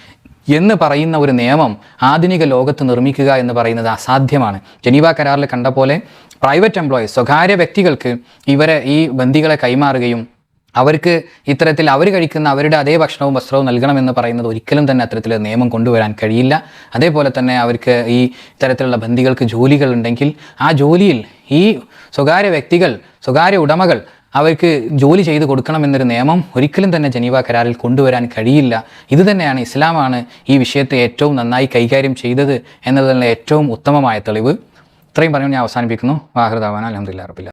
എന്ന് പറയുന്ന ഒരു നിയമം ആധുനിക ലോകത്ത് നിർമ്മിക്കുക എന്ന് പറയുന്നത് അസാധ്യമാണ്. ജനീവ കരാറിൽ കണ്ട പോലെ പ്രൈവറ്റ് എംപ്ലോയീസ് സ്വകാര്യ വ്യക്തികൾക്ക് ഇവരെ ഈ ബന്ദികളെ കൈമാറുകയും അവർക്ക് ഇത്തരത്തിൽ അവർ കഴിക്കുന്ന അവരുടെ അതേ ഭക്ഷണവും വസ്ത്രവും നൽകണമെന്ന് പറയുന്നത് ഒരിക്കലും തന്നെ അത്തരത്തിൽ നിയമം കൊണ്ടുവരാൻ കഴിയില്ല. അതേപോലെ തന്നെ അവർക്ക് ഈ ഇത്തരത്തിലുള്ള ബന്ധികൾക്ക് ജോലികൾ ഉണ്ടെങ്കിൽ ആ ജോലിയിൽ ഈ സ്വകാര്യ വ്യക്തികൾ സ്വകാര്യ ഉടമകൾ അവർക്ക് ജോലി ചെയ്ത് കൊടുക്കണമെന്നൊരു നിയമം ഒരിക്കലും തന്നെ ജനീവ കരാറിൽ കൊണ്ടുവരാൻ കഴിയില്ല. ഇത് തന്നെയാണ് ഇസ്ലാമാണ് ഈ വിഷയത്തെ ഏറ്റവും നന്നായി കൈകാര്യം ചെയ്തത് എന്നതിനുള്ള ഏറ്റവും ഉത്തമമായ തെളിവ്. ഇത്രയും പറഞ്ഞു ഞാൻ അവസാനിപ്പിക്കുന്നു. വാഹൃദാവാൻ അലഹദില്ല റബില്ല